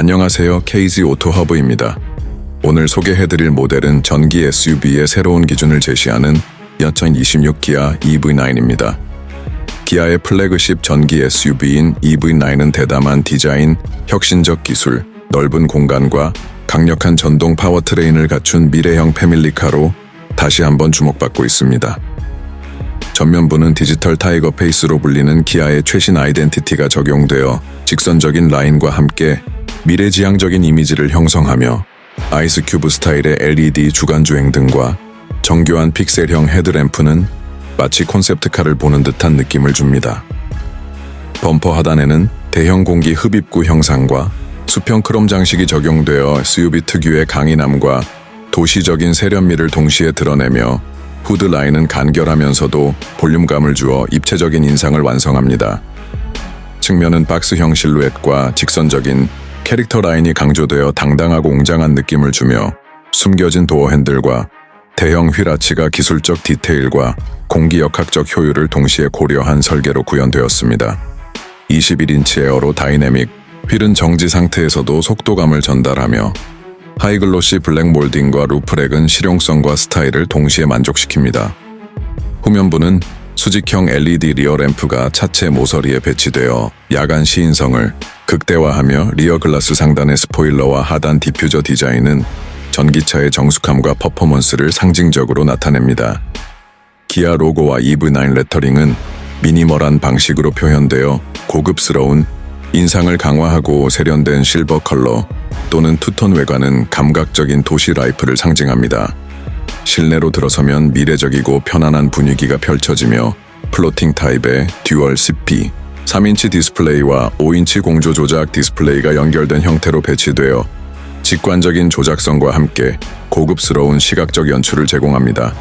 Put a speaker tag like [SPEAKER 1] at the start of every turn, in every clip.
[SPEAKER 1] 안녕하세요. KZ 오토허브입니다. 오늘 소개해드릴 모델은 전기 SUV의 새로운 기준을 제시하는 2026 기아 EV9입니다. 기아의 플래그십 전기 SUV인 EV9은 대담한 디자인, 혁신적 기술, 넓은 공간과 강력한 전동 파워트레인을 갖춘 미래형 패밀리카로 다시 한번 주목받고 있습니다. 전면부는 디지털 타이거 페이스로 불리는 기아의 최신 아이덴티티가 적용되어 직선적인 라인과 함께 미래지향적인 이미지를 형성하며 아이스 큐브 스타일의 LED 주간 주행 등과 정교한 픽셀형 헤드램프는 마치 콘셉트카를 보는 듯한 느낌을 줍니다. 범퍼 하단에는 대형 공기 흡입구 형상과 수평 크롬 장식이 적용되어 SUV 특유의 강인함과 도시적인 세련미를 동시에 드러내며 후드 라인은 간결하면서도 볼륨감을 주어 입체적인 인상을 완성합니다. 측면은 박스 형 실루엣과 직선적인 캐릭터 라인이 강조되어 당당하고 웅장한 느낌을 주며 숨겨진 도어 핸들과 대형 휠아치가 기술적 디테일과 공기역학적 효율을 동시에 고려한 설계로 구현되었습니다. 21인치 에어로 다이내믹, 휠은 정지 상태에서도 속도감을 전달하며 하이글로시 블랙 몰딩과 루프렉은 실용성과 스타일을 동시에 만족시킵니다. 후면부는 수직형 LED 리어 램프가 차체 모서리에 배치되어 야간 시인성을 극대화하며 리어 글라스 상단의 스포일러와 하단 디퓨저 디자인은 전기차의 정숙함과 퍼포먼스를 상징적으로 나타냅니다. 기아 로고와 EV9 레터링은 미니멀한 방식으로 표현되어 고급스러운 인상을 강화하고 세련된 실버 컬러 또는 투톤 외관은 감각적인 도시 라이프를 상징합니다. 실내로 들어서면 미래적이고 편안한 분위기가 펼쳐지며 플로팅 타입의 듀얼 CP, 3인치 디스플레이와 5인치 공조 조작 디스플레이가 연결된 형태로 배치되어 직관적인 조작성과 함께 고급스러운 시각적 연출을 제공합니다.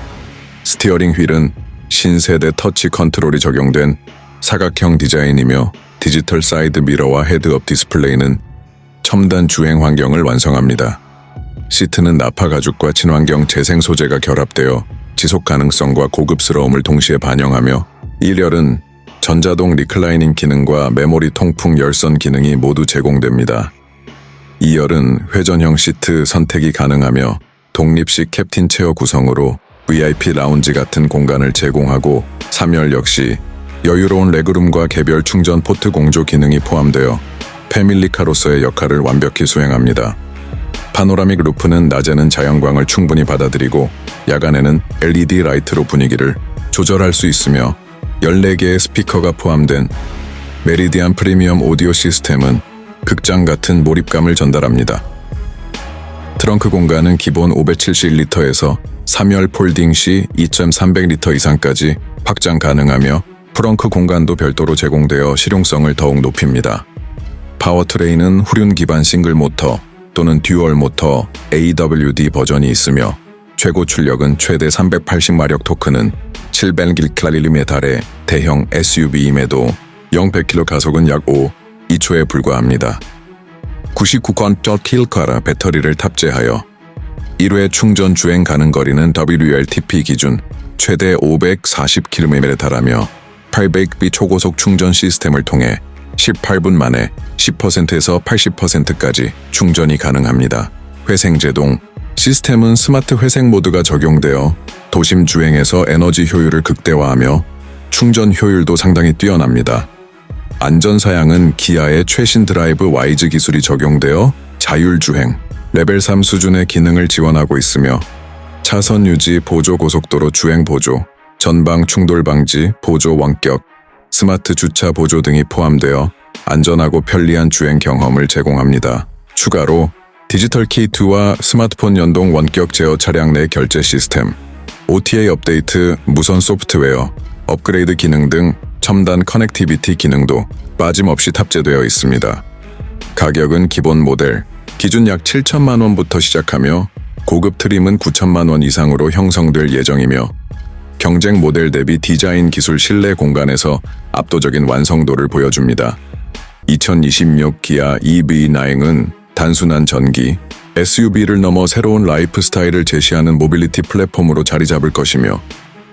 [SPEAKER 1] 스티어링 휠은 신세대 터치 컨트롤이 적용된 사각형 디자인이며 디지털 사이드 미러와 헤드업 디스플레이는 첨단 주행 환경을 완성합니다. 시트는 나파 가죽과 친환경 재생 소재가 결합되어 지속 가능성과 고급스러움을 동시에 반영하며 1열은 전자동 리클라이닝 기능과 메모리 통풍 열선 기능이 모두 제공됩니다. 2열은 회전형 시트 선택이 가능하며 독립식 캡틴 체어 구성으로 VIP 라운지 같은 공간을 제공하고 3열 역시 여유로운 레그룸과 개별 충전 포트 공조 기능이 포함되어 패밀리카로서의 역할을 완벽히 수행합니다. 파노라믹 루프는 낮에는 자연광을 충분히 받아들이고 야간에는 LED 라이트로 분위기를 조절할 수 있으며 14개의 스피커가 포함된 메리디안 프리미엄 오디오 시스템은 극장 같은 몰입감을 전달합니다. 트렁크 공간은 기본 571리터에서 3열 폴딩 시 2.300리터 이상까지 확장 가능하며 프렁크 공간도 별도로 제공되어 실용성을 더욱 높입니다. 파워트레인은 후륜 기반 싱글 모터 또는 듀얼 모터 AWD 버전이 있으며 최고 출력은 최대 380마력 토크는 700km에 달해 대형 SUV임에도 0-100km 가속은 약 5, 2초에 불과합니다. 99.1kg 배터리를 탑재하여 1회 충전 주행 가능 거리는 WLTP 기준 최대 540km에 달하며 800B 초고속 충전 시스템을 통해 18분 만에 10%에서 80%까지 충전이 가능합니다. 회생 제동 시스템은 스마트 회생 모드가 적용되어 도심 주행에서 에너지 효율을 극대화하며 충전 효율도 상당히 뛰어납니다. 안전 사양은 기아의 최신 드라이브 와이즈 기술이 적용되어 자율 주행 레벨 3 수준의 기능을 지원하고 있으며 차선 유지 보조 고속도로 주행 보조 전방 충돌 방지 보조 원격 스마트 주차 보조 등이 포함되어 안전하고 편리한 주행 경험을 제공합니다. 추가로 디지털 키투와 스마트폰 연동 원격 제어 차량 내 결제 시스템, OTA 업데이트, 무선 소프트웨어, 업그레이드 기능 등 첨단 커넥티비티 기능도 빠짐없이 탑재되어 있습니다. 가격은 기본 모델, 기준 약 7천만 원부터 시작하며 고급 트림은 9천만 원 이상으로 형성될 예정이며 경쟁 모델 대비 디자인 기술 실내 공간에서 압도적인 완성도를 보여줍니다. 2026 기아 EV9은 단순한 전기, SUV를 넘어 새로운 라이프 스타일을 제시하는 모빌리티 플랫폼으로 자리 잡을 것이며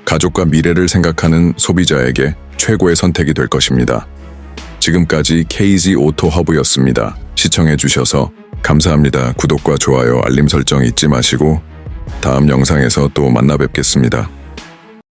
[SPEAKER 1] 가족과 미래를 생각하는 소비자에게 최고의 선택이 될 것입니다. 지금까지 KZ 오토 허브였습니다. 시청해 주셔서 감사합니다. 구독과 좋아요, 알림 설정 잊지 마시고 다음 영상에서 또 만나 뵙겠습니다.